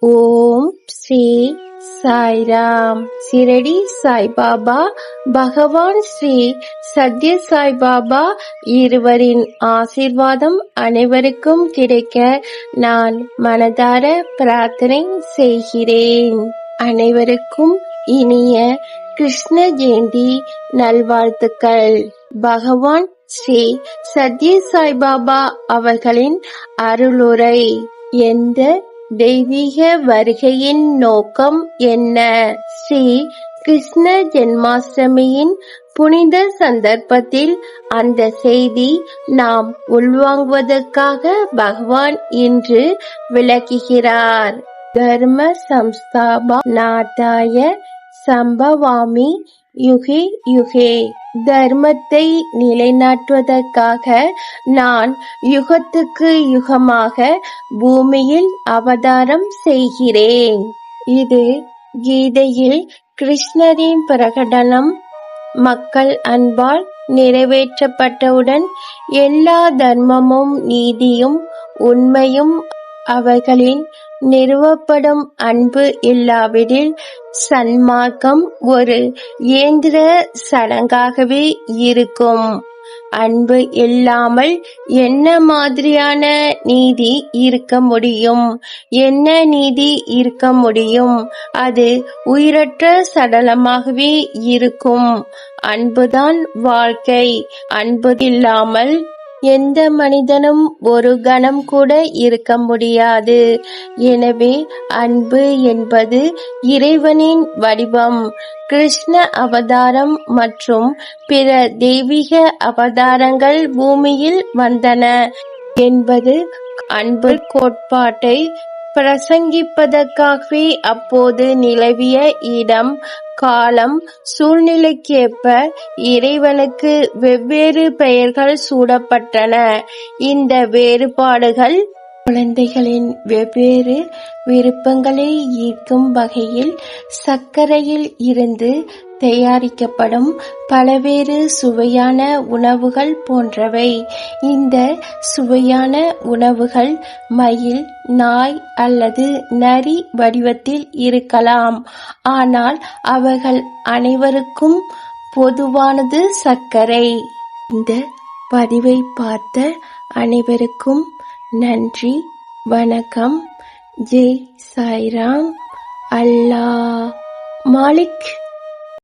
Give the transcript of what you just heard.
ஓம் ஸ்ரீ சாய்ராம். சிரடி சாய்பாபா பகவான் ஸ்ரீ சத்ய சாய்பாபா இருவரின் ஆசிர்வாதம் அனைவருக்கும் கிடைக்க நான் மனதார பிரார்த்தனை செய்கிறேன். அனைவருக்கும் இனிய கிருஷ்ண ஜெயந்தி நல்வாழ்த்துக்கள். பகவான் ஸ்ரீ சத்ய சாய்பாபா அவர்களின் அருளுரை. எந்த தெய்வீக வருகையின் நோக்கம் என்ன? ஸ்ரீ கிருஷ்ண ஜென்மாஷ்டமியின் புனித சந்தர்ப்பத்தில் அந்த செய்தி நாம் உள்வாங்குவதற்காக பகவான் இன்று விளக்குகிறார். தர்ம சம்ஸ்தாபா நாட்டாய சம்பவாமி யுகே யுகே தர்மத்தை நிலைநாட்டுவதற்காக நான் யுகத்துக்கு யுகமாக பூமியில் அவதாரம் செய்கிறேன். இது கீதையில் கிருஷ்ணரின் பிரகடனம். மக்கள் அன்பால் நிறைவேற்றப்பட்டவுடன் எல்லா தர்மமும் நீதியும் உண்மையும் அவர்களின் நிறுவப்படும் அன்பு இல்லாவிடில் சன்மார்க்கம் ஒரு இயந்திர சடங்காகவே இருக்கும். அன்பு இல்லாமல் என்ன மாதிரியான நீதி இருக்க முடியும்? என்ன நீதி இருக்க முடியும்? அது உயிரற்ற சடலமாகவே இருக்கும். அன்புதான் வாழ்க்கை. அன்பு இல்லாமல் எந்த மனிதனும் ஒரு கணம் கூட இருக்க முடியாது. எனவே அன்பு என்பது இறைவனின் வடிவம். கிருஷ்ண அவதாரம் மற்றும் பிற தெய்வீக அவதாரங்கள் பூமியில் வந்தன என்பது அன்பு கோட்பாட்டை பிரசங்கிப்பதற்காகவே அப்போது நிலவிய இடம் காலம் சூழ்நிலைக்கேற்ப இறைவனுக்கு வெவ்வேறு பெயர்கள் சூடப்பட்டன. இந்த வேறுபாடுகள் குழந்தைகளின் வெவ்வேறு விருப்பங்களை ஈர்க்கும் வகையில் சர்க்கரையில் இருந்து தயாரிக்கப்படும் பலவேறு சுவையான உணவுகள் போன்றவை. இந்த சுவையான உணவுகள் மயில் நாய் அல்லது நரி வடிவத்தில் இருக்கலாம். ஆனால் அவர்கள் அனைவருக்கும் பொதுவானது சர்க்கரை. இந்த பதிவை பார்த்த அனைவருக்கும் நன்றி வணக்கம். ஜெய் சாய்ராம். அல்லா மாலிக்.